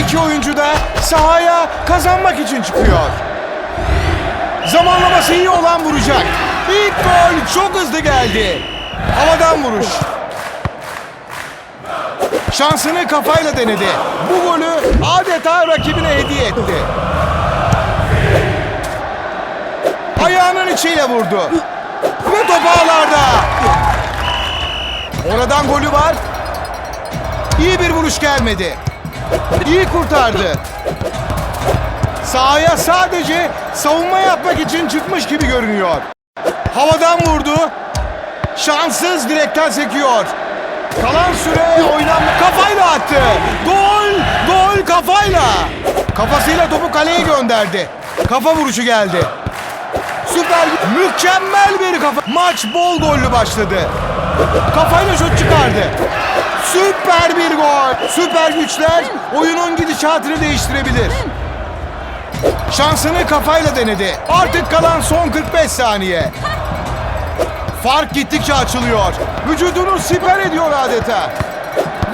iki oyuncu da sahaya kazanmak için çıkıyor. Zamanlaması iyi olan vuracak. İlk gol çok hızlı geldi. Havadan vuruş. Şansını kafayla denedi. Bu golü adeta rakibine hediye etti. Ayağının içiyle vurdu. Ve top ağlarda. Oradan golü var. İyi bir vuruş gelmedi. İyi kurtardı. Sahaya sadece savunma yapmak için çıkmış gibi görünüyor. Havadan vurdu. Şanssız direkten sekiyor. Kalan süre oynanma kafayla attı. Gol! Gol kafayla. Kafasıyla topu kaleye gönderdi. Kafa vuruşu geldi. Süper, mükemmel bir kafa. Maç bol gollü başladı. Kafayla şut çıkardı. Süper bir gol. Süper güçler oyunun gidişatını değiştirebilir. Şansını kafayla denedi. Artık kalan son 45 saniye. Fark gittikçe açılıyor. Vücudunu siper ediyor adeta.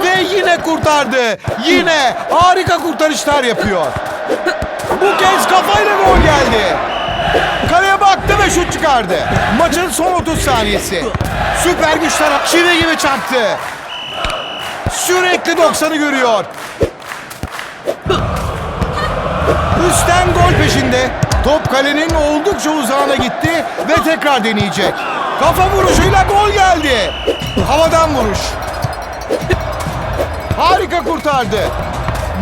Ve yine kurtardı. Yine harika kurtarışlar yapıyor. Bu kez kafayla gol geldi. Kaleye baktı ve şut çıkardı. Maçın son 30 saniyesi. Süper güçler çivi gibi çarptı. Sürekli 90'ı görüyor. Üstten gol peşinde. Top kalenin oldukça uzağına gitti ve tekrar deneyecek. Kafa vuruşuyla gol geldi. Havadan vuruş. Harika kurtardı.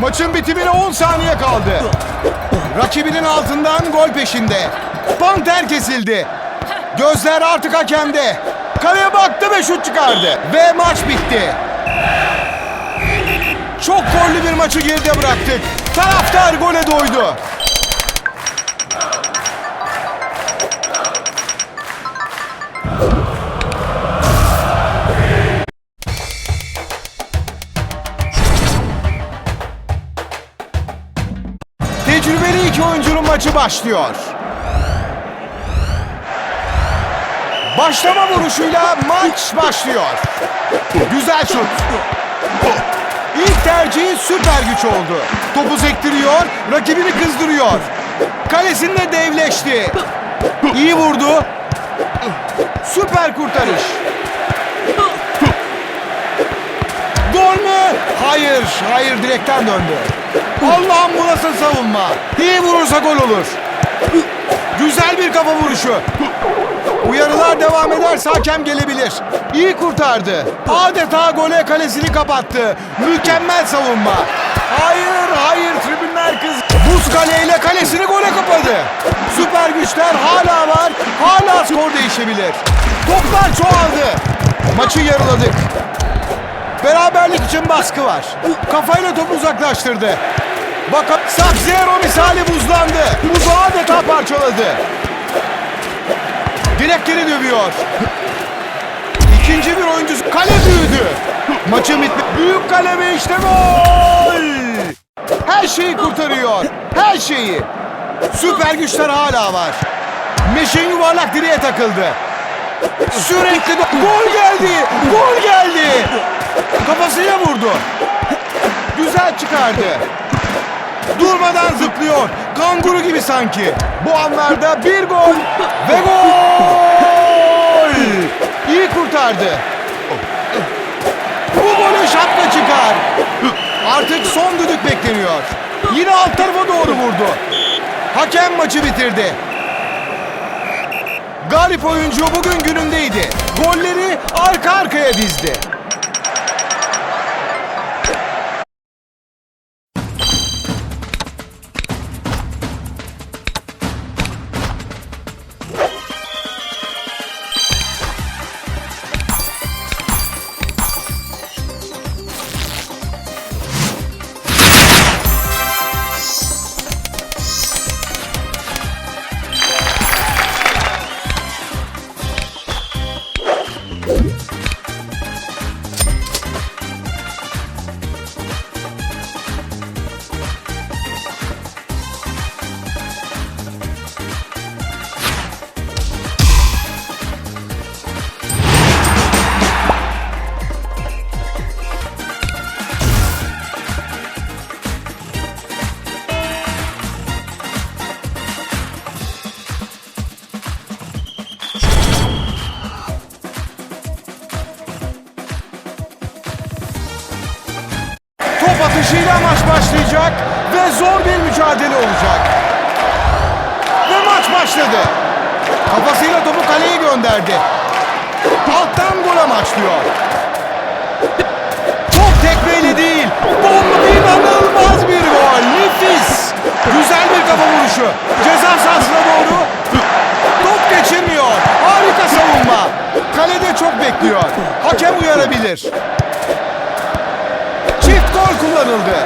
Maçın bitimine 10 saniye kaldı. Rakibinin altından gol peşinde. Panter kesildi. Gözler artık hakemde. Kaleye baktı ve şut çıkardı. Ve maç bitti. Çok gollü bir maçı geride bıraktık. Taraftar gole doydu. Tecrübeli iki oyuncunun maçı başlıyor. Başlama vuruşuyla maç başlıyor. Güzel şut. İlk tercihi süper güç oldu. Topu sektiriyor, rakibini kızdırıyor. Kalesinde devleşti. İyi vurdu. Süper kurtarış. Gol mü? Hayır, hayır direkten döndü. Allah'ım bu nasıl savunma? İyi vurursa gol olur. Güzel bir kafa vuruşu. Uyarılar devam ederse hakem gelebilir. İyi kurtardı. Adeta gole kalesini kapattı. Mükemmel savunma. Hayır, hayır tribünler kız. Buz kaleyle kalesini gole kapadı. Süper güçler hala var. Hala skor değişebilir. Toplar çoğaldı. Maçı yarıladık. Beraberlik için baskı var. Kafayla topu uzaklaştırdı. Bakın Sub-Zero misali buzlandı. Buzu adeta parçaladı. Direkleri dövüyor. İkinci bir oyuncu kale büyüdü. Maçın bitme. Büyük kale işte gol. Her şeyi kurtarıyor. Her şeyi. Süper güçler hala var. Meşin yuvarlak direğe takıldı. Sürekli do- gol geldi. Gol geldi. Kafasıyla vurdu. Güzel çıkardı. Durmadan zıplıyor. Kanguru gibi sanki. Bu anlarda bir gol ve gol. İyi kurtardı. Bu golü şapka çıkar. Artık son düdük bekleniyor. Yine alt tarafa doğru vurdu. Hakem maçı bitirdi. Galip oyuncu bugün günündeydi. Golleri arka arkaya dizdi. Top atışıyla maç başlayacak ve zor bir mücadele olacak. Ve maç başladı. Kafasıyla topu kaleye gönderdi. Alttan gol amaçlıyor. Top tekmeyle değil, bomba inanılmaz bir gol. Nefis. Güzel bir kafa vuruşu. Ceza sahasına doğru. Top geçirmiyor. Harika savunma. Kalede çok bekliyor. Hakem uyarabilir. Gol kullanıldı.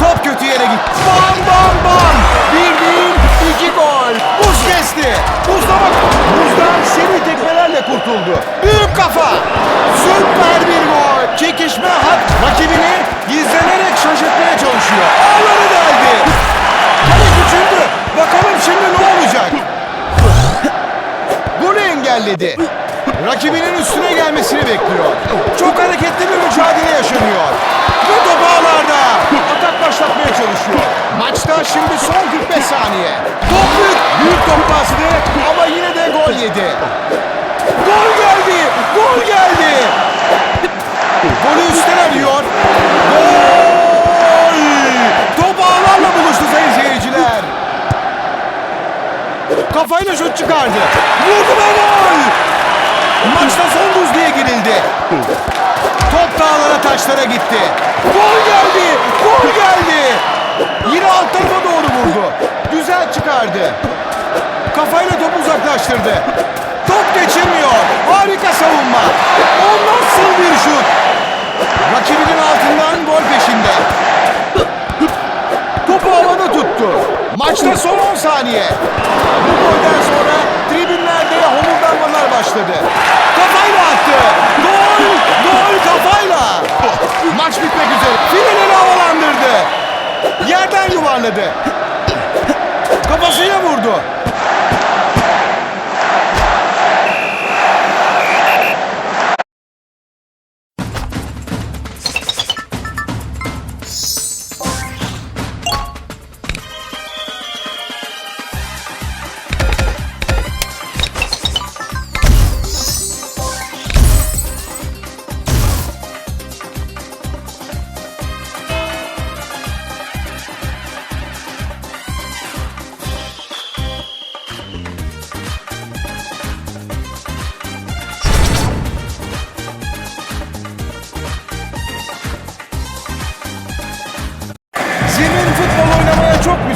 Top kötü yere gitti. Bam bam bam. Bir değil, iki gol. Buz kesti. Buzlama. Buzdan seri tekmelerle kurtuldu. Büyük kafa. Süper bir gol. Çekişme hat. Rakibini gizlenerek şaşırtmaya çalışıyor. Ağları deldi. Kale küçüldü. Bakalım şimdi ne olacak? Golü engelledi. Rakibinin üstüne gelmesini bekliyor. Çok hareketli bir mücadele yaşanıyor. Ve top ağlarda. Atak başlatmaya çalışıyor. Maçta şimdi son 45 saniye. Top büyük. Büyük top bastı ama yine de gol yedi. Gol geldi. Gol geldi. Golü üstten arıyor. Gol! Top ağlarla buluştu sayın seyirciler. Kafayla şut çıkardı. Vurdu ve gol! Maçta son düzlüğe girildi. Top dağlara taşlara gitti. Gol geldi! Gol geldi! Yine alt tarafa doğru vurdu. Güzel çıkardı. Kafayla topu uzaklaştırdı. Top geçirmiyor. Harika savunma. O nasıl bir şut? Rakibinin altından gol peşinde. Topu havada tuttu. Maçta son 10 saniye. Bu golden sonra tribünlerde homurdanmalar başladı. Kafayla attı. Gol! Gol kafayla! Maç bitmek üzere. Finalini havalandırdı. Yerden yuvarladı.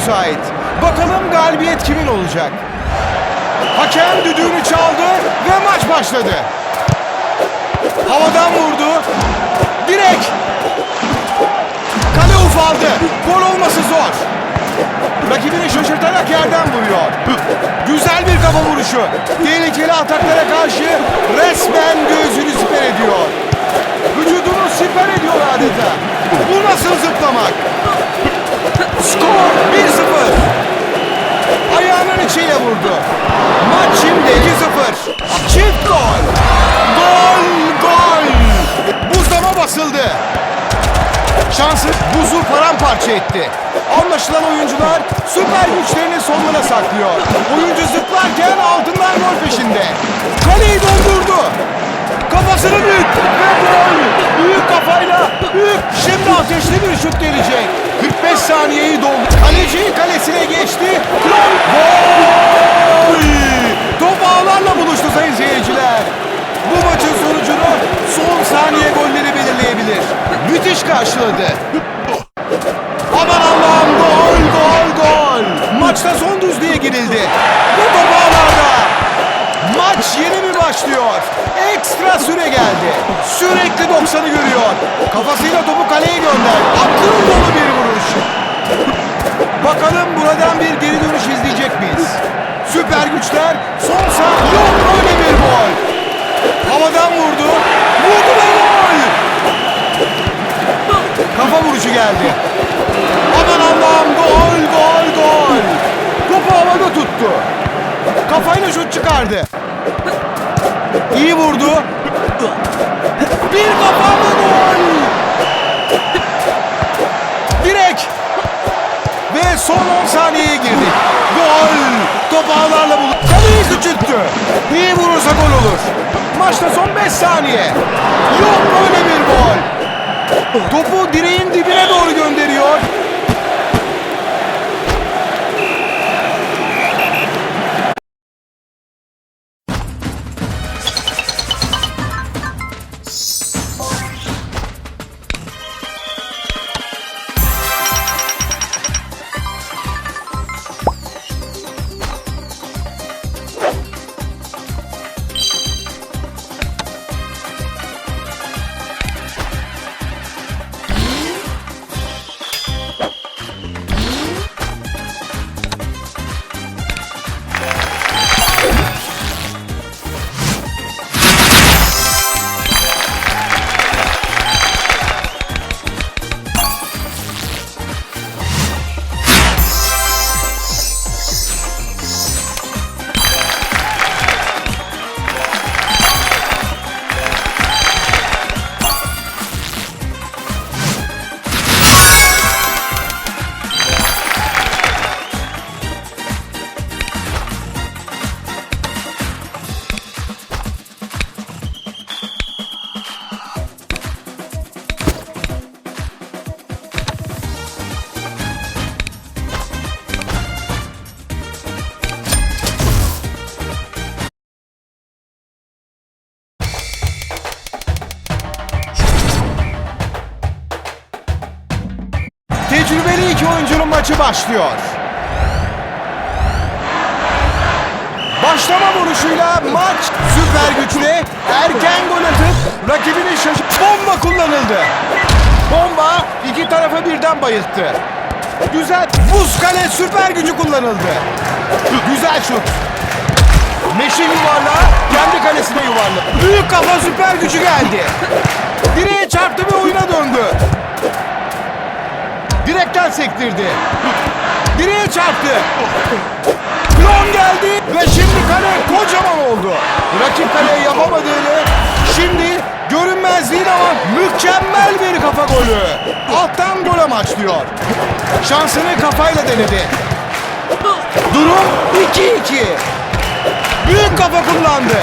Müsait. Bakalım galibiyet kimin olacak? Hakem düdüğünü çaldı ve maç başladı. Havadan vurdu. Direk. Kale ufaldı. Gol olması zor. Rakibini şaşırtarak yerden vuruyor. Güzel bir kafa vuruşu. Tehlikeli ataklara karşı resmen göğsünü siper ediyor. Vücudunu siper ediyor adeta. Bu nasıl zıplamak? Skor 1-0. Ayağının içiyle vurdu. Maç şimdi 2-0. Çift gol. Gol, gol. Buzlama basıldı. Şansı buzu paramparça etti. Anlaşılan oyuncular süper güçlerini sonuna saklıyor. Oyuncu zıplarken altından gol peşinde. Kaleyi dondurdu. Kafasını büyük ve gol. Büyük kafayla büyük. Şimdi ateşli bir şut gelecek. 45 saniyeyi doldu. Kaleci kalesine geçti. Gol. Gol. Top ağlarla buluştu sayın seyirciler. Bu maçın sonucunu son saniye golleri belirleyebilir. Müthiş karşıladı. Aman Allah'ım gol gol gol. Maçta son düzlüğe girildi. Bu top ağlarda. Maç yeni mi başlıyor? Ekstra süre geldi. Sürekli 90'ı görüyor. Kafasıyla topu kaleye gönderdi. Akıl dolu bir vuruş. Bakalım buradan bir geri dönüş izleyecek miyiz? Süper güçler son saniye. Yok öyle bir gol. Havadan vurdu. Vurdu ve gol. Kafa vuruşu geldi. Aman Allah'ım gol gol gol. Topu havada tuttu. Kafayla şut çıkardı. İyi vurdu. Bir kafa ve gol. Direk. Ve son 10 saniyeye girdik. Gol. Top ağlarla buldu. Kaleyi küçülttü. İyi vurursa gol olur. Maçta son 5 saniye. Yok böyle bir gol. Topu direğin dibine doğru gönderiyor. Başlıyor. Başlama vuruşuyla maç süper güçle erken gol atıp rakibini şaşırt... Bomba kullanıldı. Bomba iki tarafı birden bayılttı. Güzel. Buz kale süper gücü kullanıldı. Güzel şut. Meşin yuvarlağı kendi kalesine yuvarladı. Büyük kafa süper gücü geldi. Direğe çarptı ve oyuna döndü. Direkten sektirdi. Direğe çarptı. Klon geldi ve şimdi kale kocaman oldu. Rakip kaleye yapamadığını şimdi görünmezliğin ama mükemmel bir kafa golü. Alttan gol amaçlıyor. Şansını kafayla denedi. Durum 2-2. Büyük kafa kullandı.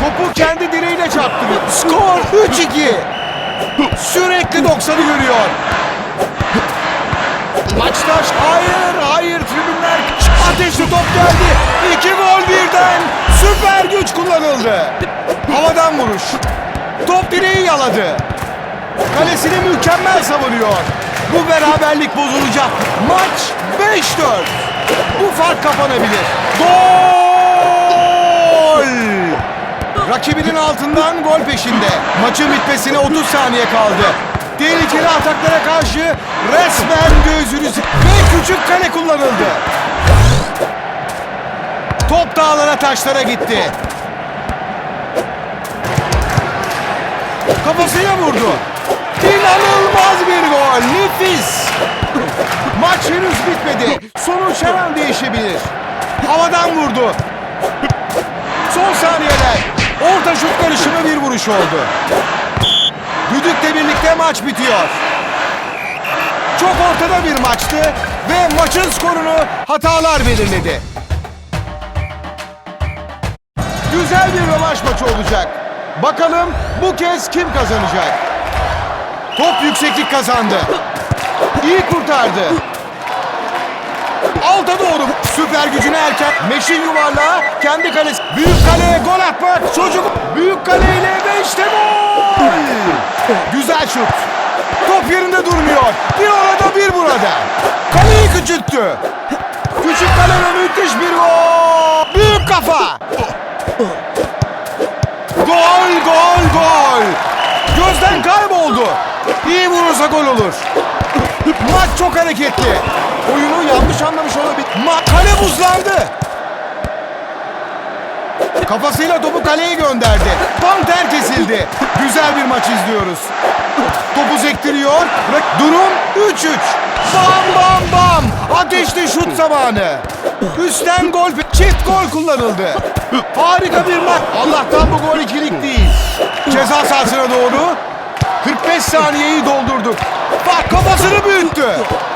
Topu kendi direğiyle çarptı. Skor 3-2. Sürekli 90'ı görüyor. Maçta hayır hayır tribünler ateşli top geldi. İki gol birden süper güç kullanıldı. Havadan vuruş. Top direği yaladı. Kalesini mükemmel savunuyor. Bu beraberlik bozulacak. Maç 5-4. Bu fark kapanabilir. Gol! Rakibinin altından gol peşinde. Maçın bitmesine 30 saniye kaldı. Tehlikeli ataklara karşı resmen gözünü s- ve küçük kale kullanıldı. Top dağlara taşlara gitti. Kafasıyla vurdu. İnanılmaz bir gol. Nefis. Maç henüz bitmedi. Sonuç her an değişebilir. Havadan vurdu. Son saniyeler. Orta şut karışımı bir vuruş oldu. Düdükle birlikte maç bitiyor. Çok ortada bir maçtı ve maçın skorunu hatalar belirledi. Güzel bir rövanş maçı olacak. Bakalım bu kez kim kazanacak? Top yükseklik kazandı. İyi kurtardı. Alta doğru süper gücüne erken meşin yuvarlağı kendi kalesi. Büyük kaleye gol atmak çocuk büyük kaleyle ve işte gol. Güzel şut. Top yerinde durmuyor. Bir orada bir burada. Kaleyi küçülttü. Küçük kaleme müthiş bir gol. Büyük kafa. Gol gol gol. Gözden kayboldu. İyi vurursa gol olur. Maç çok hareketli. Oyunu yanlış anlamış olabilir. Ma kale buzlandı. Kafasıyla topu kaleye gönderdi. Panter kesildi. Güzel bir maç izliyoruz. Topu sektiriyor. Durum 3-3. Bam bam bam. Ateşli şut zamanı. Üstten gol, çift gol kullanıldı. Harika bir maç. Allah'tan bu gol ikilik değil. Ceza sahasına doğru 45 saniyeyi doldurduk. Bak kafasını büyüttü.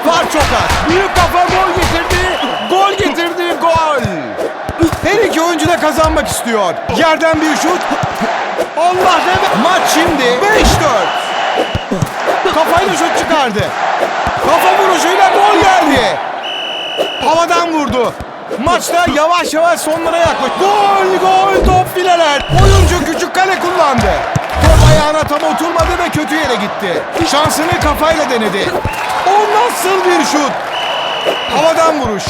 Var çok az. Büyük kafa gol getirdi. Gol getirdi. Gol. Her iki oyuncu da kazanmak istiyor. Yerden bir şut. Allah ne Maç şimdi 5-4. Kafayla şut çıkardı. Kafa vuruşuyla gol geldi. Havadan vurdu. Maçta yavaş yavaş sonlara yaklaş. Gol gol top fileler. Oyuncu küçük kale kullandı. Top ayağına tam oturmadı ve kötü yere gitti. Şansını kafayla denedi. O nasıl bir şut? Havadan vuruş.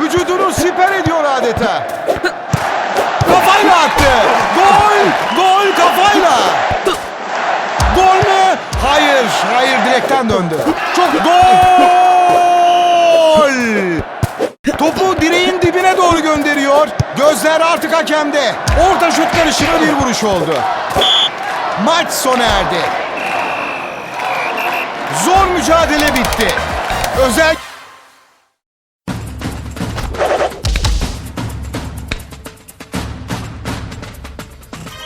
Vücudunu siper ediyor adeta. Kafayla attı. Gol! Gol kafayla. Gol mü? Hayır, hayır direkten döndü. Çok gol! Topu direğin dibine doğru gönderiyor. Gözler artık hakemde. Orta şut karışımı bir vuruş oldu. Maç sona erdi. Zor mücadele bitti. Özel